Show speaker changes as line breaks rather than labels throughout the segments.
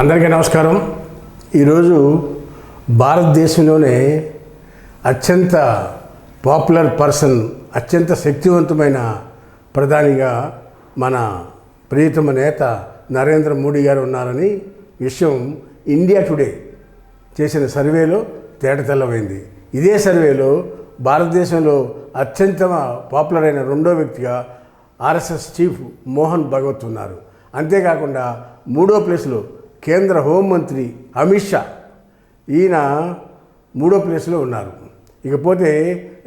అందరికీ నమస్కారం. ఈరోజు భారతదేశంలోనే అత్యంత పాపులర్ పర్సన్ అత్యంత శక్తివంతమైన ప్రధానిగా మన ప్రియతమ నేత నరేంద్ర మోడీ గారు ఉన్నారని విషయం ఇండియా టుడే చేసిన సర్వేలో తేటతెల్లమైంది ఇదే సర్వేలో భారతదేశంలో అత్యంత పాపులర్ అయిన రెండో వ్యక్తిగా ఆర్ఎస్ఎస్ చీఫ్ మోహన్ భగవత్ ఉన్నారు. అంతేకాకుండా మూడో ప్లేస్లో కేంద్ర హోంమంత్రి అమిత్ షా ఈయన మూడో ప్లేస్లో ఉన్నారు. ఇకపోతే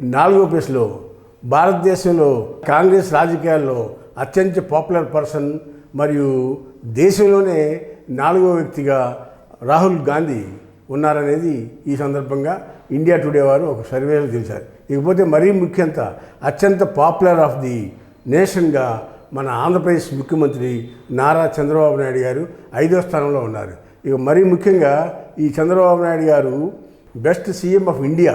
నాలుగో ప్లేస్లో భారతదేశంలో కాంగ్రెస్ రాజకీయాల్లో అత్యంత పాపులర్ పర్సన్ మరియు దేశంలోనే నాలుగో వ్యక్తిగా రాహుల్ గాంధీ ఉన్నారనేది ఈ సందర్భంగా ఇండియా టుడే వారు ఒక సర్వేలో తెలిసారు. ఇకపోతే మరీ ముఖ్యంత అత్యంత పాపులర్ ఆఫ్ ది నేషన్గా మన ఆంధ్రప్రదేశ్ ముఖ్యమంత్రి నారా చంద్రబాబు నాయుడు గారు ఐదో స్థానంలో ఉన్నారు. ఇక మరీ ముఖ్యంగా ఈ చంద్రబాబు నాయుడు గారు బెస్ట్ సీఎం ఆఫ్ ఇండియా.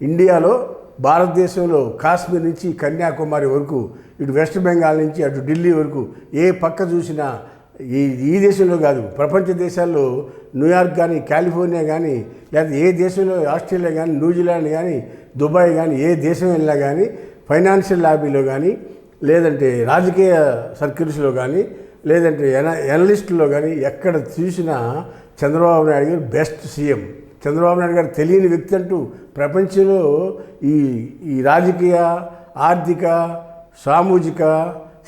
ఇండియాలో భారతదేశంలో కాశ్మీర్ నుంచి కన్యాకుమారి వరకు ఇటు వెస్ట్ బెంగాల్ నుంచి అటు ఢిల్లీ వరకు ఏ పక్క చూసినా ఈ ఈ దేశంలో కాదు ప్రపంచ దేశాల్లో న్యూయార్క్ కానీ కాలిఫోర్నియా కానీ లేదా ఏ దేశంలో ఆస్ట్రేలియా కానీ న్యూజిలాండ్ కానీ దుబాయ్ కానీ ఏ దేశం వెళ్ళినా కానీ ఫైనాన్షియల్ లాబీలో కానీ లేదంటే రాజకీయ సర్కిల్స్లో కానీ లేదంటే ఎన ఎనలిస్టులో కానీ ఎక్కడ చూసినా చంద్రబాబు నాయుడు గారు బెస్ట్ సీఎం. చంద్రబాబు నాయుడు గారు తెలియని వ్యక్తి అంటూ ప్రపంచంలో ఈ ఈ రాజకీయ ఆర్థిక సామాజిక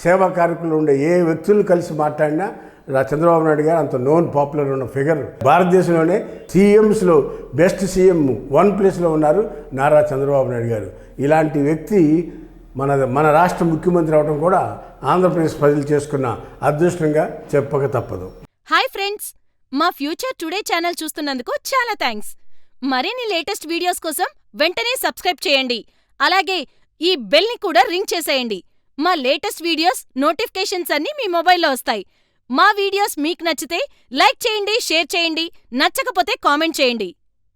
సేవా కార్మికులు ఉండే ఏ వ్యక్తులు కలిసి మాట్లాడినా రా చంద్రబాబు నాయుడు గారు అంత నోన్ పాపులర్ ఉన్న ఫిగర్ భారతదేశంలోనే సీఎంస్లో బెస్ట్ సీఎం వన్ ప్లేస్లో ఉన్నారు నారా చంద్రబాబు నాయుడు గారు. ఇలాంటి వ్యక్తి మన మన రాష్ట్ర ముఖ్యమంత్రి అవడం కూడా ఆంధ్రప్రదేశ్ ప్రజలు చేసుకున్న అదృష్టంగా చెప్పక తప్పదు.
హాయ్ ఫ్రెండ్స్ మా ఫ్యూచర్ టుడే ఛానల్ చూస్తున్నందుకు చాలా థ్యాంక్స్. మరిన్ని లేటెస్ట్ వీడియోస్ కోసం వెంటనే సబ్స్క్రైబ్ చేయండి. అలాగే ఈ బెల్ని కూడా రింగ్ చేసేయండి. మా లేటెస్ట్ వీడియోస్ నోటిఫికేషన్స్ అన్నీ మీ మొబైల్లో వస్తాయి. మా వీడియోస్ మీకు నచ్చితే లైక్ చేయండి షేర్ చేయండి నచ్చకపోతే కామెంట్ చేయండి.